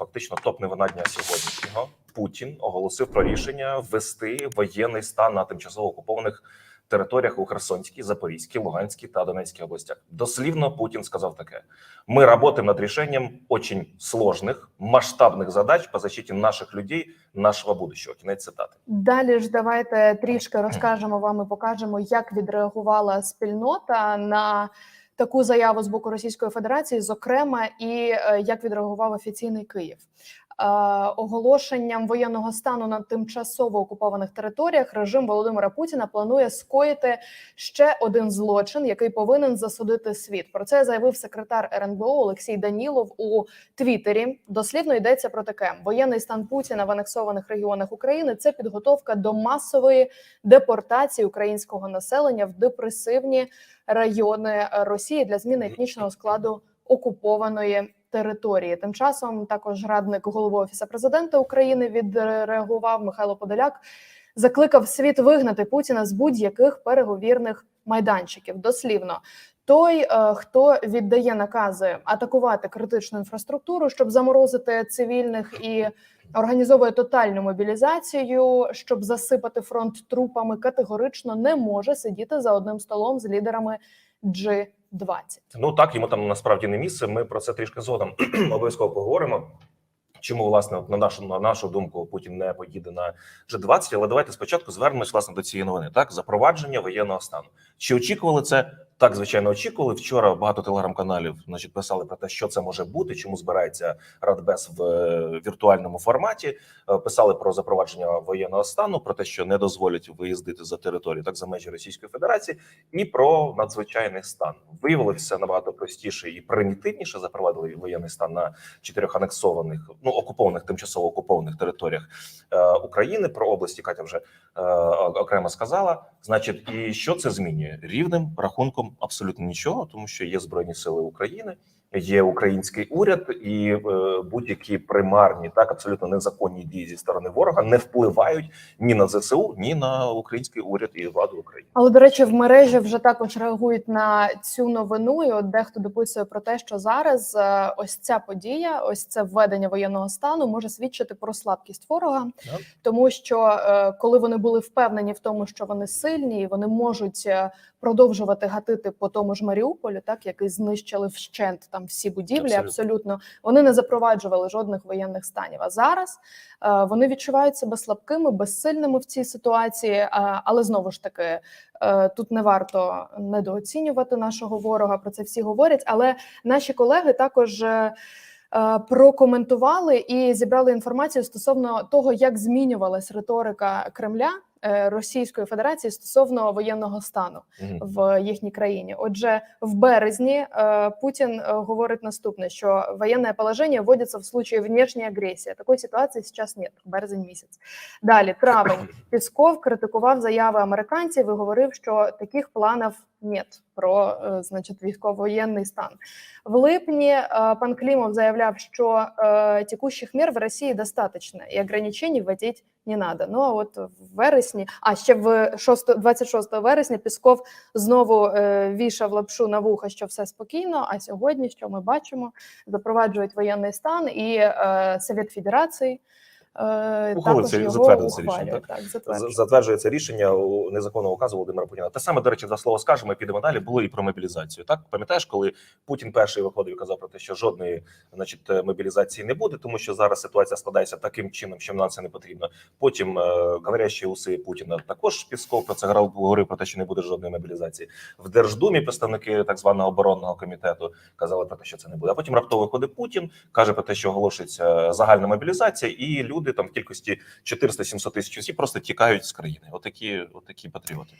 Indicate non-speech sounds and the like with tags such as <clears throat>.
фактично топ новина дня сьогоднішнього. Путін оголосив про рішення ввести воєнний стан на тимчасово окупованих територіях у Херсонській, Запорізькій, Луганській та Донецькій областях. Дослівно Путін сказав таке: ми работаем над решением очень сложных, масштабных задач по защите наших людей, нашего будущего. Кінець цитати. Далі ж давайте трішки розкажемо вам і покажемо, як відреагувала спільнота на таку заяву з боку Російської Федерації, зокрема, і е, як відреагував офіційний Київ. Е, Оголошенням воєнного стану на тимчасово окупованих територіях режим Володимира Путіна планує скоїти ще один злочин, який повинен засудити світ. Про це заявив секретар РНБО Олексій Данілов у Твіттері. Дослівно йдеться про таке: воєнний стан Путіна в анексованих регіонах України це підготовка до масової депортації українського населення в депресивні райони Росії для зміни етнічного складу окупованої території. Тим часом також радник голови офісу президента України відреагував Михайло Подоляк. Закликав світ вигнати Путіна з будь-яких переговірних майданчиків. Дослівно, той, е, хто віддає накази атакувати критичну інфраструктуру, щоб заморозити цивільних і організовує тотальну мобілізацію, щоб засипати фронт трупами, категорично не може сидіти за одним столом з лідерами G20. Ну так йому там насправді не місце. Ми про це трішки згодом <clears throat> обов'язково поговоримо. Чому власне на нашу на нашу думку Путін не поїде на G20, Але давайте спочатку звернемось власне до цієї новини. Так, запровадження воєнного стану. Чи очікували це? Так, звичайно, очікували. Вчора багато телеграм-каналів значить, писали про те, що це може бути, чому збирається Радбез в е, віртуальному форматі. Е, Писали про запровадження воєнного стану, про те, що не дозволять виїздити за територію, так за межі Російської Федерації, і про надзвичайний стан. Виявилося набагато простіше і примітивніше. Запровадили воєнний стан на чотирьох анексованих, ну окупованих, тимчасово окупованих територіях е, України. Про області Катя вже е, окремо сказала. Значить, і що це змінює рівним рахунком? Абсолютно нічого, тому що є збройні сили України, є український уряд, і е, будь-які примарні, так абсолютно незаконні дії зі сторони ворога не впливають ні на ЗСУ, ні на український уряд і владу України. Але до речі, в мережі вже також реагують на цю новину. І от дехто дописує про те, що зараз е, ось ця подія, ось це введення воєнного стану, може свідчити про слабкість ворога, Да. тому що е, коли вони були впевнені в тому, що вони сильні, і вони можуть продовжувати гатити по тому ж Маріуполю, так який знищили вщент там всі будівлі. Абсолютно. Абсолютно, вони не запроваджували жодних воєнних станів. А зараз е, вони відчувають себе слабкими, безсильними в цій ситуації. е, але знову ж таки, е, тут не варто недооцінювати нашого ворога. Про це всі говорять. Але наші колеги також. е, е, Прокоментували і зібрали інформацію стосовно того, як змінювалась риторика Кремля Російської Федерації стосовно воєнного стану в їхній країні. Отже, в березні е, Путін е, говорить наступне: що воєнне положення вводиться в случае внешней агресії. Такої ситуації зараз нет. Березень місяць. Далі травень <clears throat> Пісков критикував заяви американців і говорив, що таких планів нет про е, значить військово-воєнний стан. В липні е, пан Клімов заявляв, що е, текущих мер в Росії достатньо і ограничень вводити не надо. Ну а от в вересні, а ще в 6, 26 вересня Пісков знову е, вішав лапшу на вуха, що все спокійно. А сьогодні, що ми бачимо, запроваджують воєнний стан і е, Совет Федерації. Е, Ухвалив це- це ухвалює. рішення, Так, З- затверджує. затверджується рішення у незаконного указу Володимира Путіна. Те саме, до речі, два слова скажемо, підемо далі. Було і про мобілізацію. Так пам'ятаєш, коли Путін перший виходив і казав про те, що жодної значить е, мобілізації не буде, тому що зараз ситуація складається таким чином, що нам це не потрібно. Потім е, говорящі уси Путіна також Пісков про це грав, говорив про те, що не буде жодної мобілізації. В Держдумі представники так званого оборонного комітету казали про те, що це не буде. А потім раптово виходить Путін, каже про те, що оголошується загальна мобілізація, і люди там в кількості 400-700 тисяч осіб просто тікають з країни. Отакі, отакі патріоти.